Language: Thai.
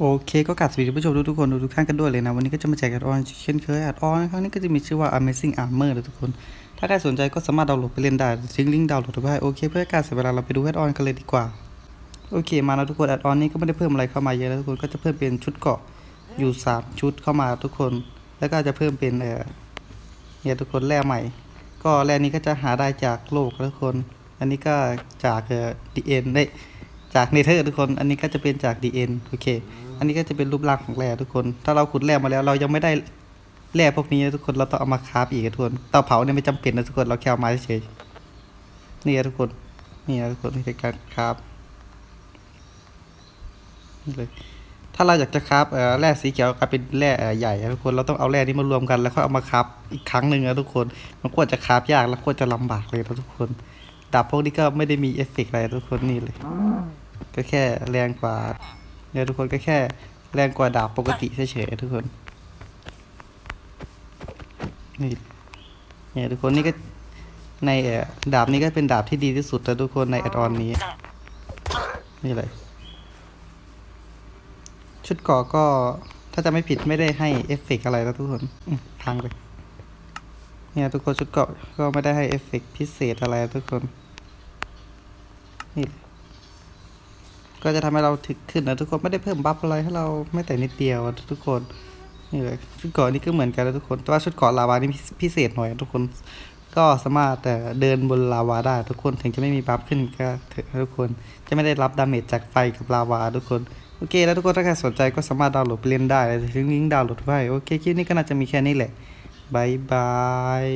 โอเคก็กราบสวัสดีท่านผู้ชมทุกๆคนทุกๆท่านกันด้วยเลยนะ วันนี้ก็จะมาแจกอัดออนเช่นเคยอัดออนครั้งนี้ก็จะมีชื่อว่า Amazing Armor นะทุกคน ถ้าใครสนใจก็สามารถดาวน์โหลดไปเล่นได้ทิ้งลิงก์ดาวน์โหลดไว้ให้โอเค เพื่อการเสียเวลาเราไปดูแอดออนกันเลยดีกว่า โอเค มาแล้วทุกคนแอดออนนี้ก็ไม่ได้เพิ่มอะไรเข้ามาเยอะแล้วทุกคนก็จะเพิ่มเป็นชุดเกาะอยู่สามชุดเข้ามาทุกคน แล้วก็จะเพิ่มเป็นเอ่อเนี่ยทุกคนแร่ใหม่ ก็แร่นี้ก็จะหาได้จากโลกทุกคน อันนี้ก็จากเอ่อดีเอ็นได้จากเนเธอร์ทุกคน อันนี้ก็จะเป็นจากดีเอ็นโอเค อันนี้ก็จะเป็นรูปร่างของแร่ทุกคน ถ้าเราขุดแร่มาแล้ว เรายังไม่ได้แร่พวกนี้นะทุกคน เราต้องเอามาคราฟอีกทุกคน เตาเผาเนี่ยไม่จำเป็นนะทุกคน เราแค่เอามาเฉยนี่นะทุกคน นี่นะทุกคนนี่คือการคราฟนี่เลย ถ้าเราอยากจะคราฟแร่สีเขียวกลายเป็นแร่ใหญ่ทุกคน เราต้องเอาแร่นี้มารวมกันแล้วค่อยเอามาคราฟอีกครั้งหนึ่งนะทุกคน มันควรจะคราฟยากแล้วควรจะลำบากเลยนะทุกคน ดาบพวกนี้ก็ไม่ได้มีเอฟเฟกต์อะไรทุกคนนี่เลย ก็แค่แรงกว่า เนี่ยทุกคนก็แค่แรงกว่าดาบปกติเฉยๆทุกคน นี่เนี่ยทุกคนนี่ก็ในเอ่อดาบนี้ก็เป็นดาบที่ดีที่สุดแล้วทุกคนในแอดออนนี้ นี่เลย ชุดเกราะก็ถ้าจะไม่ผิดไม่ได้ให้เอฟเฟกต์อะไรแล้วทุกคนอืมพังเลยเนี่ยทุกคนชุดเกราะก็ไม่ได้ให้เอฟเฟกต์พิเศษอะไรทุกคน นี่เลย ก็จะทำให้เราถึกขึ้นนะทุกคนไม่ได้เพิ่มบัฟอะไรให้เราไม่แต่นิดเดียวอะทุกคนนี่เลยชุดเกาะนี่ก็เหมือนกันนะทุกคนแต่ว่าชุดเกาะลาวานี่พิเศษหน่อยทุกคน ก็สามารถแต่เดินบนลาวาได้ ทุกคนถึงจะไม่มีบัฟขึ้นก็เถอะทุกคนจะไม่ได้รับดาเมจจากไฟกับลาวาทุกคนโอเคแล้วทุกคนถ้าใครสนใจก็สามารถดาวน์โหลดไปเล่นได้ทิ้งลิงก์ดาวน์โหลดไว้โอเคคลิปนี้ก็น่าจะมีแค่นี้แหละบายบาย